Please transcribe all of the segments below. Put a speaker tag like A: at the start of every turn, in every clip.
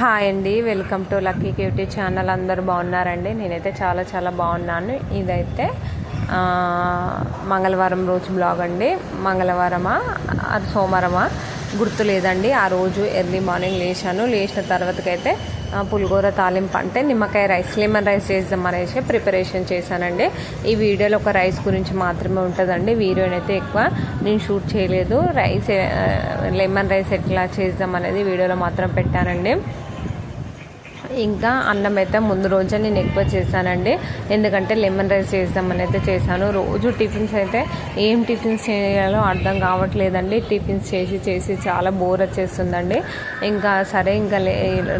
A: Hi అండి welcome to lucky cutie channel. అందరు బాగున్నారండి? నేనైతే చాలా చాలా బాగున్నాను. ఇదైతే మంగళవారం రోజు బ్లాగ్ అండి. మంగళవారమా? అది సోమవారమా? గుర్తు లేదండి. ఆ రోజు ఎర్లీ మార్నింగ్ లేచాను. లేచిన తర్వాతకైతే పులిగూర తాలింపు అంటే నిమ్మకాయ రైస్ లెమన్ రైస్ చేద్దాం అనేసి ప్రిపరేషన్ చేశానండి. ఈ వీడియోలో ఒక రైస్ గురించి మాత్రమే ఉంటుందండి. వీడియోనైతే ఎక్కువ నేను షూట్ చేయలేదు. రైస్ లెమన్ రైస్ ఎట్లా చేద్దాం అనేది వీడియోలో మాత్రం పెట్టానండి. ఇంకా అన్నం అయితే ముందు రోజే నేను ఎక్కువ చేశానండి. ఎందుకంటే లెమన్ రైస్ చేద్దామని అయితే చేశాను. రోజు టిఫిన్స్ అయితే ఏం టిఫిన్స్ చేయాలో అర్థం కావట్లేదండి. టిఫిన్స్ చేసి చేసి చాలా బోర్ వచ్చేస్తుందండి. ఇంకా సరే ఇంకా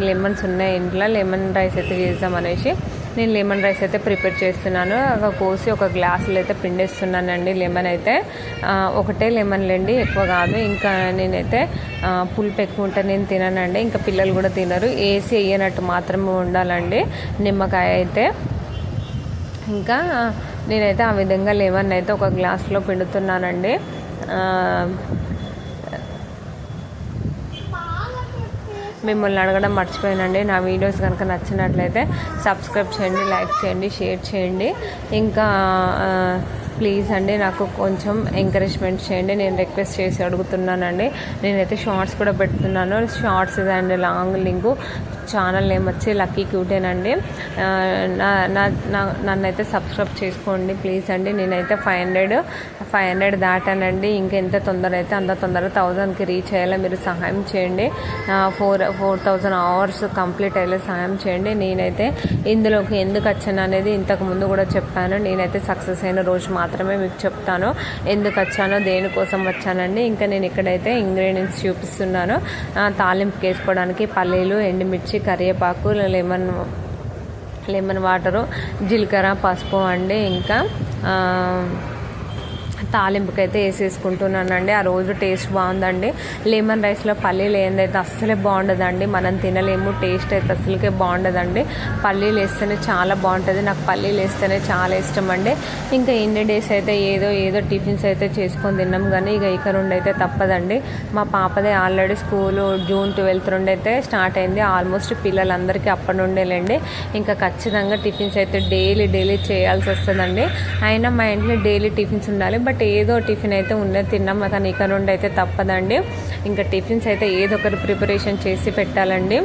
A: లెమన్స్ ఉన్నాయి ఇంట్లో. లెమన్ రైస్ అయితే చేద్దామనేసి నేను లెమన్ రైస్ అయితే ప్రిపేర్ చేస్తున్నాను. ఒక కోసి ఒక గ్లాసులు అయితే పిండేస్తున్నానండి లెమన్ అయితే. ఒకటే లెమన్ లేండి ఎక్కువ కాదు. ఇంకా నేనైతే ఆ, పులుపు ఎక్కువ ఉంటే నేను తిననండి. ఇంకా పిల్లలు కూడా తినరు. ఏసీ వేయనట్టు మాత్రమే ఉండాలండి. నిమ్మకాయ అయితే. ఇంకా నేనైతే ఆ విధంగా లెమన్ అయితే ఒక గ్లాస్లో పిండుతున్నానండి. మిమ్మల్ని అడగడం మర్చిపోయానండి. నా వీడియోస్ కనుక నచ్చినట్లయితే సబ్స్క్రైబ్ చేయండి లైక్ చేయండి షేర్ చేయండి. ఇంకా ప్లీజ్ అండి నాకు కొంచెం ఎంకరేజ్మెంట్ చేయండి. నేను రిక్వెస్ట్ చేసి అడుగుతున్నానండి. నేనైతే షార్ట్స్ కూడా పెడుతున్నాను. Shorts and long link channel name వచ్చి లక్కీ క్యూటేనండి ఆ, నా నా- నన్నైతే సబ్స్క్రైబ్ చేసుకోండి ప్లీజ్ అండి. నేనైతే ఫైవ్ హండ్రెడ్ ఫైవ్ హండ్రెడ్ దాటానండి. ఇంకెంత తొందర అయితే అంత తొందర థౌజండ్కి రీచ్ అయ్యేలా మీరు సహాయం చేయండి. Four four thousand hours complete అయ్యేలా సహాయం చేయండి. నేనైతే ఇందులోకి ఎందుకు వచ్చాను అనేది ఇంతకు ముందు కూడా చెప్పాను. నేనైతే సక్సెస్ అయిన రోజు మాత్రమే మీకు చెప్తాను. ఎందుకు వచ్చానో దేనికోసం వచ్చానండి. ఇంకా నేను ఇక్కడైతే ఇంగ్రీడియంట్స్ చూపిస్తున్నాను. తాలింపు తాలింపుకి వేసుకోవడానికి పల్లీలు ఎండుమిర్చి కరివేపాకు లెమన్ లెమన్ వాటరు జీలకర్ర పసుపు అండి ఇంకా తాలింపుకైతే తాలింపుకి అయితే వేసేసుకుంటున్నానండి. ఆ రోజు టేస్ట్ బాగుందండి. లెమన్ రైస్లో పల్లీలు ఏందైతే అస్సలే బాగుండదండి. మనం తినలేము. టేస్ట్ అయితే అస్సలకే బాగుండదండి. పల్లీలు వేస్తేనే చాలా బాగుంటుంది. నాకు పల్లీలు వేస్తేనే చాలా ఇష్టం అండి ఇంకా ఎన్ని డేస్ అయితే ఏదో ఏదో టిఫిన్స్ అయితే చేసుకొని తిన్నాం. కానీ ఇక ఇక రెండు అయితే తప్పదండి. మా పాపదే ఆల్రెడీ స్కూల్ జూన్ ట్వెల్త్ నుండి అయితే స్టార్ట్ అయింది. ఆల్మోస్ట్ పిల్లలందరికీ అప్పటి నుండేలేండి ఇంకా ఖచ్చితంగా టిఫిన్స్ అయితే డైలీ డైలీ చేయాల్సి వస్తుందండి. అయినా మా ఇంట్లో డైలీ టిఫిన్స్ ఉండాలి. బట్ ఏదో టిఫిన్ అయితే ఉన్నది తిన్నాం. కానీ ఇక నుండి అయితే తప్పదండి. ఇంకా టిఫిన్స్ అయితే ఏదో ఒకటి ప్రిపరేషన్ చేసి పెట్టాలండి.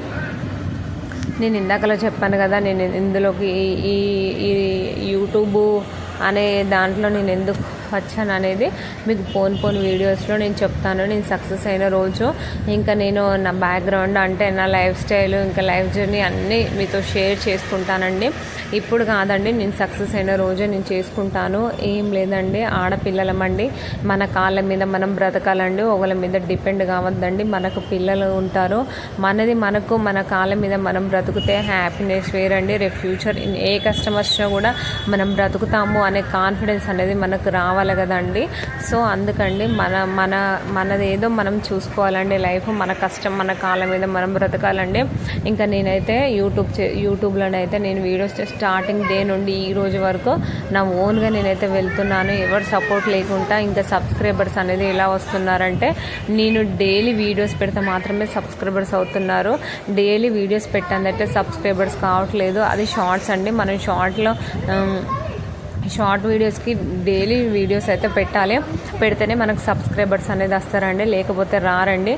A: నేను ఇందాకలో చెప్పాను కదా నేను ఇందులోకి ఈ- ఈ ఈ యూట్యూబ్ అనే దాంట్లో నేను ఎందుకు వచ్చాను అనేది మీకు పోన్ పోన్ వీడియోస్లో నేను చెప్తాను. నేను సక్సెస్ అయిన రోజు ఇంకా నేను నా బ్యాక్గ్రౌండ్ అంటే నా లైఫ్ స్టైల్ ఇంకా లైఫ్ జర్నీ అన్నీ మీతో షేర్ చేసుకుంటానండి. ఇప్పుడు కాదండి నేను సక్సెస్ అయిన రోజే నేను చేసుకుంటాను. ఏం లేదండి ఆడపిల్లలమండి. మన కాళ్ళ మీద మనం బ్రతకాలండి. ఒకళ్ళ మీద డిపెండ్ కావద్దండి. మనకు పిల్లలు ఉంటారు. మనది మనకు మన కాళ్ళ మీద మనం బ్రతుకుతే హ్యాపీనెస్ వేరండి. రేపు ఫ్యూచర్ ఏ కష్టం వచ్చినా కూడా మనం బ్రతుకుతాము అనే కాన్ఫిడెన్స్ అనేది మనకు రావాలి. కదండి. సో అందుకండి మన మన మనదేదో మనం చూసుకోవాలండి లైఫ్. మన కష్టం మన కాళ్ళ మీద మనం బ్రతకాలండి. ఇంకా నేనైతే యూట్యూబ్ చే యూట్యూబ్లోనైతే నేను వీడియోస్ స్టార్టింగ్ డే నుండి ఈ రోజు వరకు నా ఓన్గా నేనైతే వెళ్తున్నాను. ఎవరు సపోర్ట్ లేకుండా ఇంకా సబ్స్క్రైబర్స్ అనేది ఎలా వస్తున్నారంటే నేను డైలీ వీడియోస్ పెడితే మాత్రమే సబ్స్క్రైబర్స్ అవుతున్నారు. డైలీ వీడియోస్ పెట్టందంటే సబ్స్క్రైబర్స్ కావట్లేదు. అది షార్ట్స్ అండి. మనం షార్ట్లో షార్ట్ వీడియోస్కి డైలీ వీడియోస్ అయితే పెట్టాలి. పెడితేనే మనకు సబ్స్క్రైబర్స్ అనేది వస్తారండి. లేకపోతే రారండి.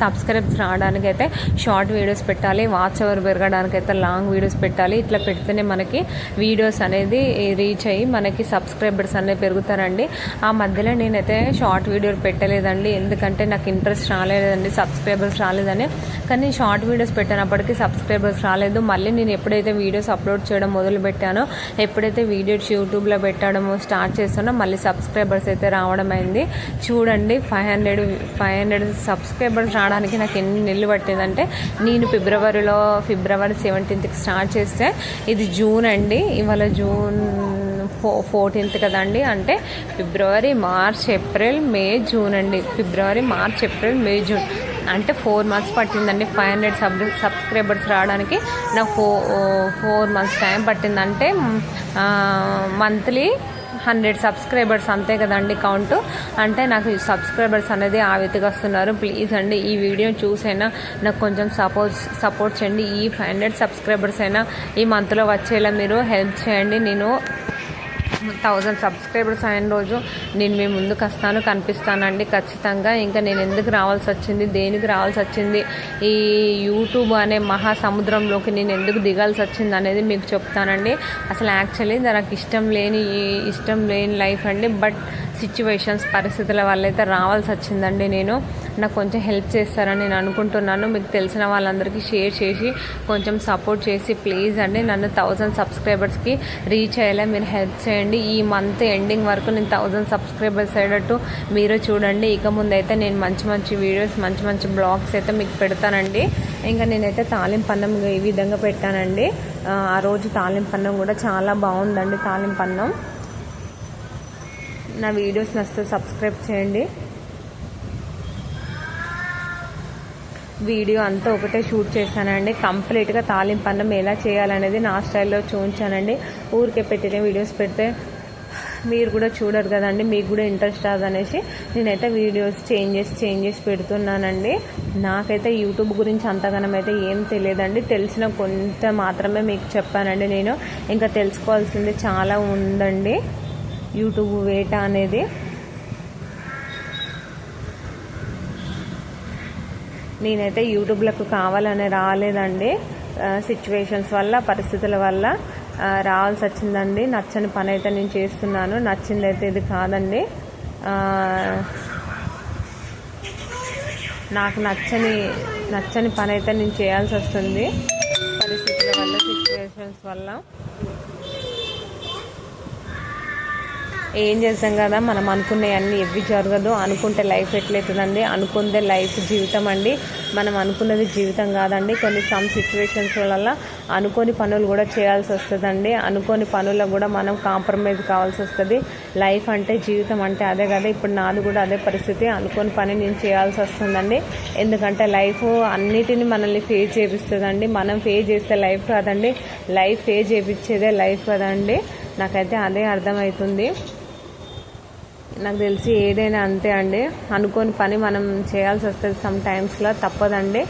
A: సబ్స్క్రైబ్స్ రావడానికి అయితే షార్ట్ వీడియోస్ పెట్టాలి. వాచ్ అవర్ పెరగడానికి అయితే లాంగ్ వీడియోస్ పెట్టాలి. ఇట్లా పెడితేనే మనకి వీడియోస్ అనేది రీచ్ అయ్యి మనకి సబ్స్క్రైబర్స్ అనేది పెరుగుతారండి. ఆ మధ్యలో నేనైతే షార్ట్ వీడియోలు పెట్టలేదండి. ఎందుకంటే నాకు ఇంట్రెస్ట్ రాలేదండి. సబ్స్క్రైబర్స్ రాలేదని. కానీ షార్ట్ వీడియోస్ పెట్టినప్పటికీ సబ్స్క్రైబర్స్ రాలేదు. మళ్ళీ నేను ఎప్పుడైతే వీడియోస్ అప్లోడ్ చేయడం మొదలు పెట్టానో ఎప్పుడైతే వీడియోస్ యూట్యూబ్లో పెట్టడము స్టార్ట్ చేస్తున్నాం. మళ్ళీ సబ్స్క్రైబర్స్ అయితే రావడం అయింది. చూడండి five hundred five hundred subscribers రావడానికి నాకు ఎన్ని నెలలు పట్టిందంటే నేను ఫిబ్రవరిలో ఫిబ్రవరి సెవెంటీన్త్కి స్టార్ట్ చేస్తే ఇది జూన్ అండి. ఇవాళ జూన్ ఫో ఫోర్టీన్త్ కదండి. అంటే February March April May June అండి. February March April May June. అంటే ఫోర్ మంత్స్ పట్టిందండి. ఫైవ్ హండ్రెడ్ సబ్ సబ్స్క్రైబర్స్ రావడానికి నాకు ఫో ఫోర్ మంత్స్ టైం పట్టిందంటే మంత్లీ హండ్రెడ్ సబ్స్క్రైబర్స్ అంతే కదండి కౌంట్. అంటే నాకు సబ్స్క్రైబర్స్ అనేది ఆ విధంగా వస్తున్నారు. ప్లీజ్ అండి ఈ వీడియో చూసైనా నాకు కొంచెం సపోర్ట్ సపోర్ట్ చేయండి. ఈ ఫైవ్ హండ్రెడ్ సబ్స్క్రైబర్స్ అయినా ఈ మంత్లో వచ్చేలా మీరు హెల్ప్ చేయండి. నేను థౌజండ్ సబ్స్క్రైబర్స్ అయిన రోజు నేను మీ ముందుకు వస్తాను కనిపిస్తానండి. ఖచ్చితంగా ఇంకా నేను ఎందుకు రావాల్సి వచ్చింది దేనికి రావాల్సి వచ్చింది ఈ యూట్యూబ్ అనే మహాసముద్రంలోకి నేను ఎందుకు దిగాల్సి వచ్చింది అనేది మీకు చెప్తానండి. అసలు యాక్చువల్లీ నాకు ఇష్టం లేని ఇష్టం లేని లైఫ్ అండి. బట్ సిచ్యువేషన్స్ పరిస్థితుల వల్ల అయితే రావాల్సి వచ్చిందండి నేను. నాకు కొంచెం హెల్ప్ చేస్తారని నేను అనుకుంటున్నాను. మీకు తెలిసిన వాళ్ళందరికీ షేర్ చేసి కొంచెం సపోర్ట్ చేసి ప్లీజ్ అండి నన్ను థౌజండ్ సబ్స్క్రైబర్స్కి రీచ్ అయ్యేలా మీరు హెల్ప్ చేయండి. ఈ మంత్ ఎండింగ్ వరకు నేను థౌజండ్ సబ్స్క్రైబర్స్ అయ్యేటట్టు మీరు చూడండి. ఇక ముందు అయితే నేను మంచి మంచి వీడియోస్ మంచి మంచి బ్లాగ్స్ అయితే మీకు పెడతానండి. ఇంకా నేనైతే తాలింపన్నం ఈ విధంగా పెట్టానండి. ఆ రోజు తాలింపన్నం కూడా చాలా బాగుందండి తాలింపన్నం నా వీడియోస్ నచ్చితే సబ్స్క్రైబ్ చేయండి. వీడియో అంతా ఒకటే షూట్ చేశానండి. కంప్లీట్గా తాలింపు అన్నం ఎలా చేయాలనేది నా స్టైల్లో చూపించానండి. ఊరికే పెట్టిన వీడియోస్ పెడితే మీరు కూడా చూడరు కదండి మీకు కూడా ఇంట్రెస్ట్ రాదనేసి నేనైతే వీడియోస్ చేంజెస్ చేంజెస్ పెడుతున్నానండి. నాకైతే యూట్యూబ్ గురించి అంతగానం అయితే ఏం తెలియదండి. తెలిసిన కొంత మాత్రమే మీకు చెప్పానండి నేను. ఇంకా తెలుసుకోవాల్సింది చాలా ఉందండి. యూట్యూబ్ వేట అనేది నేనైతే యూట్యూబ్లకు కావాలని రాలేదండి. సిచ్యువేషన్స్ వల్ల పరిస్థితుల వల్ల రావాల్సి వచ్చిందండి. నచ్చని పని అయితే నేను చేస్తున్నాను. నచ్చింది అయితే ఇది కాదండి. నాకు నచ్చని నచ్చని పని అయితే నేను చేయాల్సి వస్తుంది. పరిస్థితుల వల్ల సిచ్యువేషన్స్ వల్ల. ఏం చేస్తాం కదా మనం అనుకునేవన్నీ ఎవ్వి జరగదు. అనుకుంటే లైఫ్ ఎట్లయితుందండి? అనుకుందే లైఫ్ జీవితం అండి. మనం అనుకున్నది జీవితం కాదండి. కొన్ని సమ్ సిచ్యువేషన్స్ వల్ల అనుకోని పనులు కూడా చేయాల్సి వస్తుందండి. అనుకోని పనుల కూడా మనం కాంప్రమైజ్ కావాల్సి వస్తుంది. లైఫ్ అంటే జీవితం అంటే అదే కదా. ఇప్పుడు నాది కూడా అదే పరిస్థితి. అనుకోని పని నేను చేయాల్సి వస్తుందండి. ఎందుకంటే లైఫ్ అన్నిటిని మనల్ని ఫేస్ చేపిస్తుందండి. మనం ఫేస్ చేస్తే లైఫ్ కాదండి లైఫ్ ఫేస్ చేపించేదే లైఫ్ కదండి. నాకైతే అదే అర్థమవుతుంది. నాకు తెలిసి ఏదైనా అంతే అండి. అనుకోని పని మనం చేయాల్సి వస్తుంది సమ్ టైమ్స్లో తప్పదండి.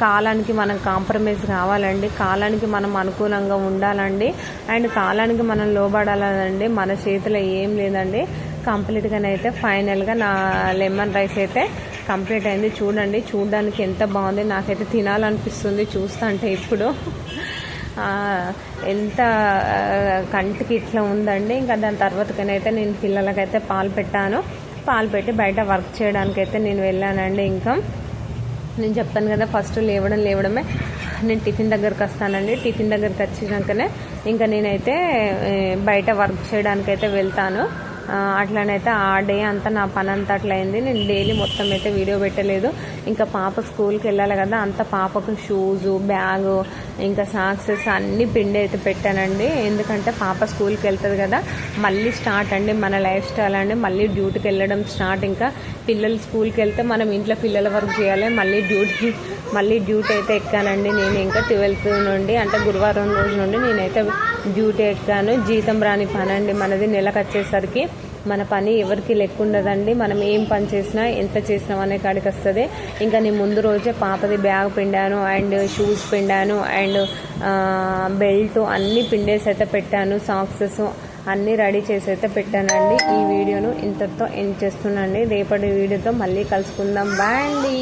A: కాలానికి మనం కాంప్రమైజ్ కావాలండి. కాలానికి మనం అనుకూలంగా ఉండాలండి. అండ్ కాలానికి మనం లోబడాలండి. మన చేతిలో ఏం లేదండి. కంప్లీట్గానైతే ఫైనల్గా నా లెమన్ రైస్ అయితే కంప్లీట్ అయింది. చూడండి చూడడానికి ఎంత బాగుంది. నాకైతే తినాలనిపిస్తుంది. చూస్తా అంటే ఇప్పుడు. ఎంత కంటికి ఇట్లా ఉందండి. ఇంకా దాని తర్వాతకనైతే నేను పిల్లలకైతే పాలు పెట్టాను. పాలు పెట్టి బయట వర్క్ చేయడానికైతే నేను వెళ్ళానండి ఇంకా. నేను చెప్తాను కదా ఫస్ట్ లేవడం లేవడమే. నేను టిఫిన్ దగ్గరకు వస్తానండి. టిఫిన్ దగ్గరకు వచ్చినాకనే ఇంకా నేనైతే బయట వర్క్ చేయడానికైతే వెళ్తాను. అట్లనైతే ఆ డే అంతా నా పని అంతా అట్లా అయింది నేను డైలీ మొత్తం అయితే వీడియో పెట్టలేదు. ఇంకా పాప స్కూల్కి వెళ్ళాలి కదా అంత పాపకు షూజు బ్యాగు ఇంకా సాక్సెస్ అన్నీ పిండి అయితే పెట్టానండి. ఎందుకంటే పాప స్కూల్కి వెళ్తుంది కదా మళ్ళీ స్టార్ట్ అండి మన లైఫ్ స్టైల్ అండి. మళ్ళీ డ్యూటీకి వెళ్ళడం స్టార్ట్. ఇంకా పిల్లలు స్కూల్కి వెళ్తే మనం ఇంట్లో పిల్లల వరకు చేయాలి. మళ్ళీ డ్యూటీ మళ్ళీ డ్యూటీ అయితే ఎక్కానండి. నేను ఇంకా ట్వెల్త్ నుండి అంటే గురువారం రోజు నుండి నేనైతే డ్యూటీ ఎక్కాను. జీతం రాని పని అండి మనది నెలకు వచ్చేసరికి. మన పని ఎవరికి లెక్క ఉండదండి మనం ఏం పని చేసినా ఎంత చేసినాం అనే కాడికి వస్తుంది. ఇంకా నేను ముందు రోజే పాపది బ్యాగ్ పిండాను అండ్ షూస్ పిండాను అండ్ బెల్ట్ అన్నీ పిండేసి అయితే పెట్టాను సాక్సెస్ అన్నీ రెడీ చేసి అయితే పెట్టానండి. ఈ వీడియోను ఇంతటితో ఎండ్ చేస్తున్నాండి రేపటి వీడియోతో మళ్ళీ కలుసుకుందాం. బాయ్ అండి.